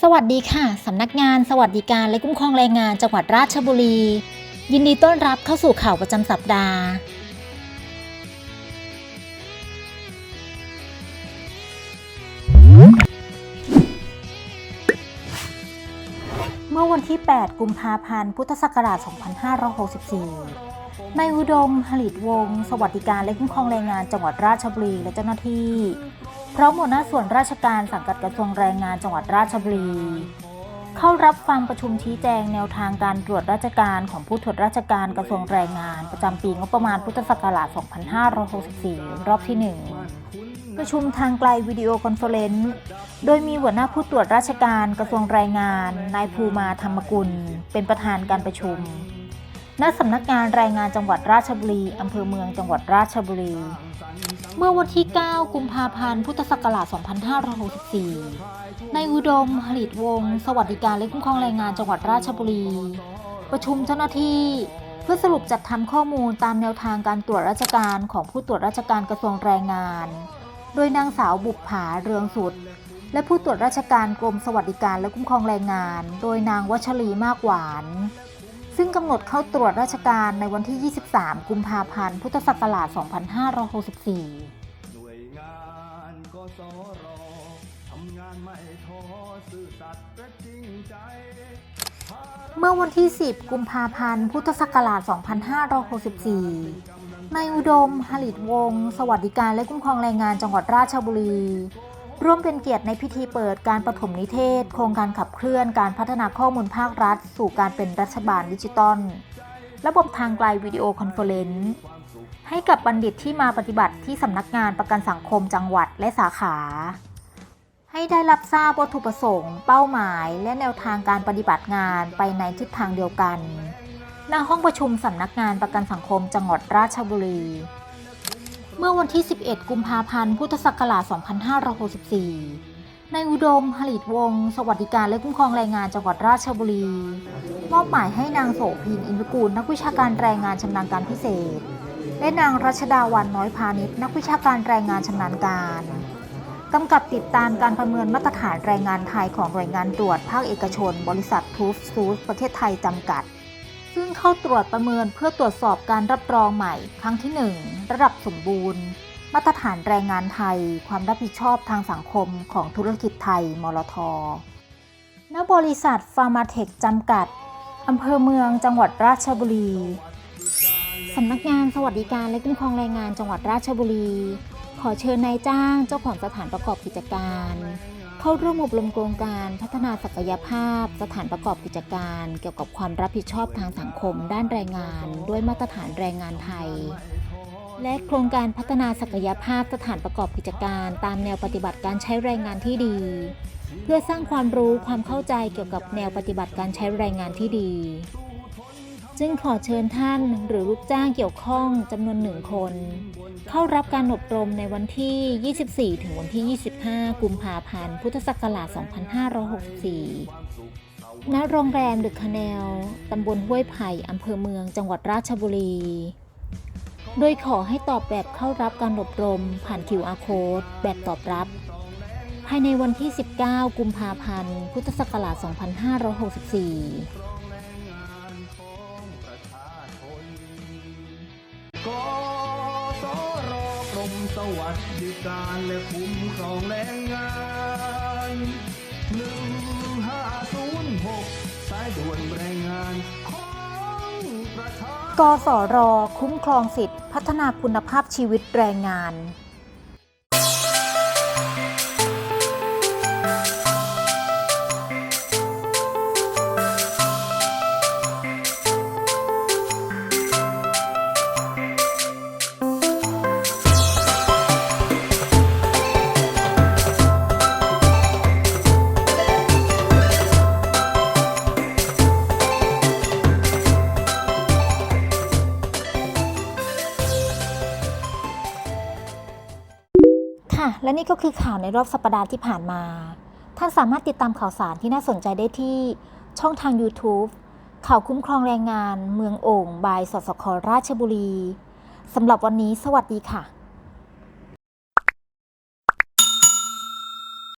สวัสดีค่ะ สำนักงานสวัสดิการและคุ้มครองแรงงานจังหวัดราชบุรี ยินดีต้อนรับเข้าสู่ข่าวประจำสัปดาห์ เมื่อวันที่ 8 กุมภาพันธ์ พุทธศักราช 2564นายอุดมผลิตวงศสวัสดิการและคุ้มครองแรงงานจังหวัดราชบุรีและเจ้าหน้าที่ พร้อมหัวหน้าส่วนราชการสังกัดกระทรวงแรงงานจังหวัดราชบุรี เข้ารับฟังประชุมชี้แจงแนวทางการตรวจราชการของผู้ตรวจราชการกระทรวงแรงงาน ประจำปีงบประมาณพุทธศักราช 2564 รอบที่ 1 ประชุมทางไกลวิดีโอคอนเฟอเรนซ์โดยมีหัวหน้าผู้ตรวจราชการกระทรวงแรงงาน นายภูมาธรรมกุล เป็นประธานการประชุม ณสำนักงานแรงงานจังหวัดราชบุรี อำเภอเมืองจังหวัดราชบุรี เมื่อวันที่ 9 กุมภาพันธ์ พุทธศักราช 2564นายอุดมผลิตวงศ์สวัสดิการและคุ้มครองแรงงานจังหวัดราชบุรี ประชุมเจ้าหน้าที่ เพื่อสรุปจัดทำข้อมูลตามแนวทางการตรวจราชการของผู้ตรวจราชการกระทรวงแรงงาน โดยนางสาวบุปผาเรืองสุด และผู้ตรวจราชการกรมสวัสดิการและคุ้มครองแรงงาน โดยนางวัชรีมากหวาน ซึ่งกำหนดเข้าตรวจราชการในวันที่ 23 กุมภาพันธ์ พุทธศักราช 2564 หน่วยงานกสรทำงานไม่ท้อซื่อสัตย์และจริงใจ เมื่อวันที่ 10 กุมภาพันธ์ พุทธศักราช 2564 นายอุดมผลิตวงศ์ สวัสดิการและคุ้มครองแรงงานจังหวัดราชบุรี ร่วมเป็นเกียรติในพิธีเปิดการปฐมนิเทศ โครงการขับเคลื่อนการพัฒนาข้อมูลภาครัฐ สู่การเป็นรัฐบาลดิจิตอลระบบทางไกลวิดีโอคอนเฟอเรนซ์ให้กับบัณฑิตที่มาปฏิบัติที่สำนักงานประกันสังคมจังหวัดและสาขา ให้ได้รับทราบวัตถุประสงค์ เป้าหมาย และแนวทางการปฏิบัติงานไปในทิศทางเดียวกัน ณห้องประชุมสำนักงานประกันสังคมจังหวัดราชบุรี มื่อวันที่ 11 กุมภาพันธ์พุทธศักราช 2564 นายอุดมผลิตวงศ์สวัสดิการและคุ้มครองแรงงานจังหวัดราชบุรี มอบหมายให้นางโสพินอินทกูล นักวิชาการแรงงานชำนาญการพิเศษ และนางรัชดาวันน้อยพาณิชย์นักวิชาการแรงงานชำนาญการกำกับติดตามการประเมินมาตรฐานแรงงานไทยของหน่วยงานตรวจภาคเอกชน บริษัททูฟซูสประเทศไทยจำกัด ซึ่งเข้าตรวจประเมินเพื่อตรวจสอบการรับรองใหม่ ครั้งที่ 1 ระดับสมบูรณ์ มาตรฐานแรงงานไทย ความรับผิดชอบทางสังคมของธุรกิจไทย มลทณบริษัทฟาร์มาเทคจำกัดอำเภอเมืองจังหวัดราชบุรีสำนักงานสวัสดิการและคุ้มครองแรงงานจังหวัดราชบุรี ขอเชิญนายจ้างเจ้าของสถานประกอบกิจการ เข้าร่วมอบรมโครงการพัฒนาศักยภาพ สถานประกอบกิจการ เกี่ยวกับความรับผิดชอบทางสังคม ด้านแรงงาน ด้วยมาตรฐานแรงงานไทย และโครงการพัฒนาศักยภาพสถานประกอบกิจการ ตามแนวปฏิบัติการใช้แรงงานที่ดี เพื่อสร้างความรู้ความเข้าใจเกี่ยวกับแนวปฏิบัติการใช้แรงงานที่ดี จึงขอเชิญท่านหรือลูกจ้างเกี่ยวข้องจำนวนหนึ่งคน เข้ารับการอบรมในวันที่ 24 ถึงวันที่ 25 กุมภาพันธ์ พุทธศักราช 2564 ณ โรงแรมดึกคาแนล ตำบลห้วยไผ่อำเภอเมือง จังหวัดราชบุรี โดยขอให้ตอบแบบเข้ารับการอบรมผ่าน QR code แบบตอบรับ ภายในวันที่ 19 กุมภาพันธ์ พุทธศักราช 2564 มสวัสดิการและคุ้มครองแรงงานหนึ่งห้าศูนย์หกสายด่วนแรงงานของประชากสร คุ้มครองสิทธิพัฒนาคุณภาพชีวิตแรงงาน ค่ะ และนี่ก็คือข่าวในรอบสัปดาห์ที่ผ่านมา ท่านสามารถติดตามข่าวสารที่น่าสนใจได้ที่ช่องทาง YouTube ข่าวคุ้มครองแรงงาน เมืองโอ่งบายสสคราชบุรี สำหรับวันนี้สวัสดีค่ะ